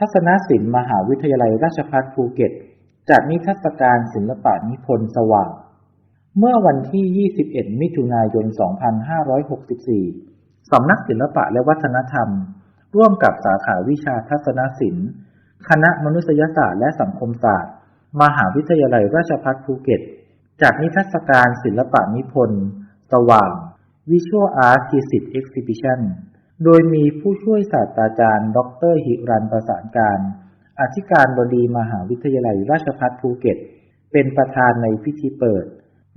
ทัศนศิลป์มหาวิทยาลัยราชภัฏภูเก็ต จัดนิทรรศการศิลปะนิพนธ์สว่าง เมื่อวันที่ 21 มิถุนายน 2564 สำนักศิลปะและวัฒนธรรม ร่วมกับสาขาวิชาทัศนศิลป์ คณะมนุษยศาสตร์และสังคมศาสตร์ มหาวิทยาลัยราชภัฏภูเก็ต จัดนิทรรศการศิลปะนิพนธ์สว่าง Visual Art Thesis Exhibition โดยมีผู้ช่วยศาสตราจารย์ ดรหิรันประสานการ อธิการบดีมหาวิทยาลัยราชภัฏภูเก็ต เป็นประธานในพิธีเปิด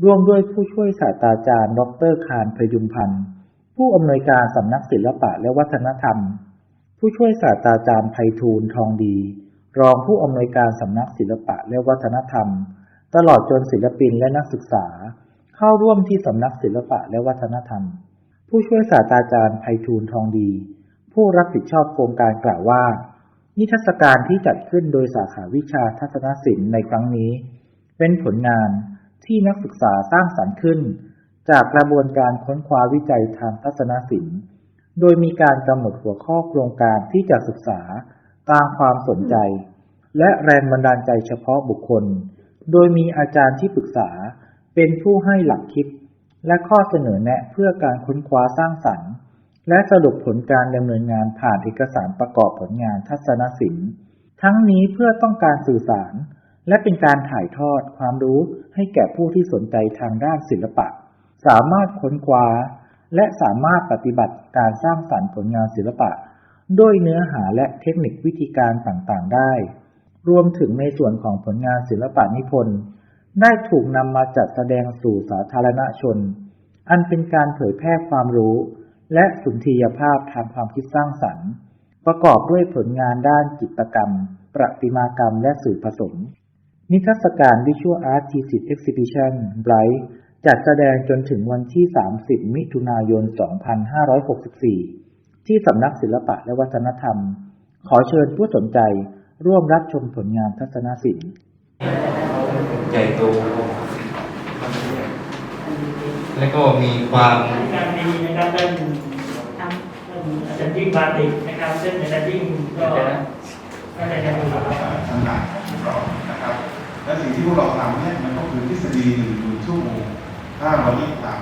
ร่วมด้วยผู้ช่วยศาสตราจารย์ ดรคารพยุมพันธ์ ผู้อำนวยการสำนักศิลปะและวัฒนธรรม ผู้ช่วยศาสตราจารย์ไพฑูรย์ทองดี รองผู้อำนวยการสำนักศิลปะและวัฒนธรรม ตลอดจนศิลปินและนักศึกษา เข้าร่วมที่สำนักศิลปะและวัฒนธรรม ผู้ช่วยศาสตราจารย์ไพฑูรย์ทองดี ผู้รับผิดชอบโครงการกล่าวว่า นิทรรศการที่จัดขึ้นโดยสาขาวิชาทัศนศิลป์ในครั้งนี้ เป็นผลงานที่นักศึกษาสร้างสรรค์ขึ้น จากกระบวนการค้นคว้าวิจัยทางทัศนศิลป์ โดยมีการกำหนดหัวข้อโครงการที่จะศึกษาตามความสนใจ และแรงบันดาลใจเฉพาะบุคคล โดยมีอาจารย์ที่ปรึกษาเป็นผู้ให้หลักคิด และข้อเสนอแนะเพื่อการค้นคว้าสร้างสรรค์ และสรุปผลการดำเนินงานผ่านเอกสารประกอบผลงานทัศนศิลป์ ทั้งนี้เพื่อต้องการสื่อสาร และเป็นการถ่ายทอดความรู้ให้แก่ผู้ที่สนใจทางด้านศิลปะ สามารถค้นคว้า และสามารถปฏิบัติการสร้างสรรค์ผลงานศิลปะ ด้วยเนื้อหาและเทคนิควิธีการต่างๆ ได้ รวมถึงในส่วนของผลงานศิลปะนิพนธ์ ได้ถูกนำมาจัดแสดงสู่สาธารณชน อันเป็นการเผยแพร่ความรู้ และสุนทรียภาพทางความคิดสร้างสรรค์ ประกอบด้วยผลงานด้านจิตรกรรม ประติมากรรมและสื่อผสม นิทรรศการ Visual Art Thesis Exhibition Bright จัดแสดงจนถึงวันที่ 30 มิถุนายน 2564 ที่สำนักศิลปะและวัฒนธรรม ขอเชิญผู้สนใจร่วมรับชมผลงานทัศนศิลป์ ใหญ่โตแล้วก็มีความการดีนะครับเรื่องทำเรื่องอาจารย์ยิ่งบาติกนะครับซึ่งอาจารย์ยิ่งก็ก็จะยังมีทั้งหลายของเรานะครับ และสิ่งที่พวกเราทำเนี่ยมันก็คือทฤษฎีหนึ่งหนึ่งชั่วโมงถ้าเรายิ่งตาม